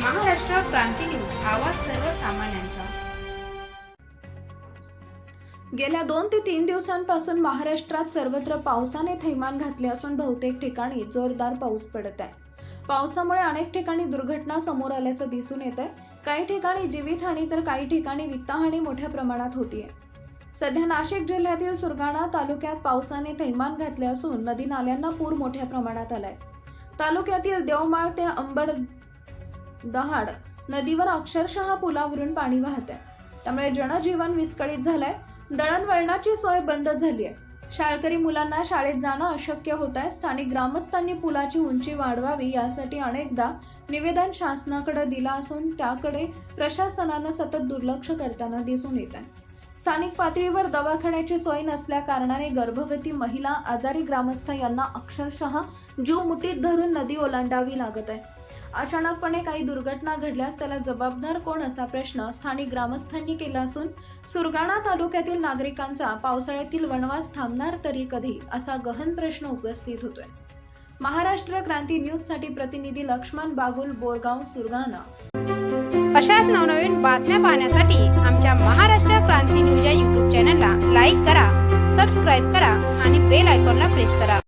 क्रांती news आवाज सर्वसामान्यांचा. गेल्या दोन ते तीन दिवसांपासून महाराष्ट्रात सर्वत्र पावसाने थैमान घातले असून बहुतेक ठिकाणी जोरदार पाऊस पडत आहे. पावसामुळे अनेक ठिकाणी दुर्घटना समोर आल्याचं दिसून येत आहे काही ठिकाणी जीवितहानी तर काही ठिकाणी वित्तहानी मोठ्या प्रमाणात होतीये. सध्या नाशिक जिल्ह्यातील सुरगाणा तालुक्यात पावसाने थैमान घातले असून नदी नाल्यांना पूर मोठ्या प्रमाणात आलाय. तालुक्यातील देवमाळ ते अंबड दहाड. नदीवर अक्षरशः पुलावरून पाणी वाहत आहे त्यामुळे जनजीवन विस्कळीत झालंय. दळणवळणाची सोय बंद झाली आहे शाळकरी मुलांना शाळेत जाणं अशक्य होत आहे स्थानिक ग्रामस्थांनी पुलाची उंची वाढवावी यासाठी अनेकदा निवेदन शासनाकडे दिलं असून त्याकडे प्रशासनानं सतत दुर्लक्ष करताना दिसून येत आहे स्थानिक पातळीवर दवाखान्याची सोय नसल्या कारणाने गर्भवती महिला आजारी ग्रामस्थ यांना अक्षरशः जीव मुठीत धरून नदी ओलांडावी लागत आहे. अचानकपणे काही दुर्घटना घडल्यास त्याला जबाबदार कोण असा प्रश्न स्थानिक ग्रामस्थांनी केला असून सुरगाणा तालुक्यातील नागरिकांचा पावसाळ्यातील वनवास थांबणार तरी कधी असा गहन प्रश्न उपस्थित होतोय. महाराष्ट्र क्रांती न्यूजसाठी प्रतिनिधी लक्ष्मण बागुल बोरगाव सुरगाणा. अशाच नवनवीन बातम्या पाहण्यासाठी आमच्या महाराष्ट्र क्रांती न्यूज या यूट्यूब चॅनलला लाईक करा सबस्क्राईब करा आणि बेल आयकॉनला प्रेस करा.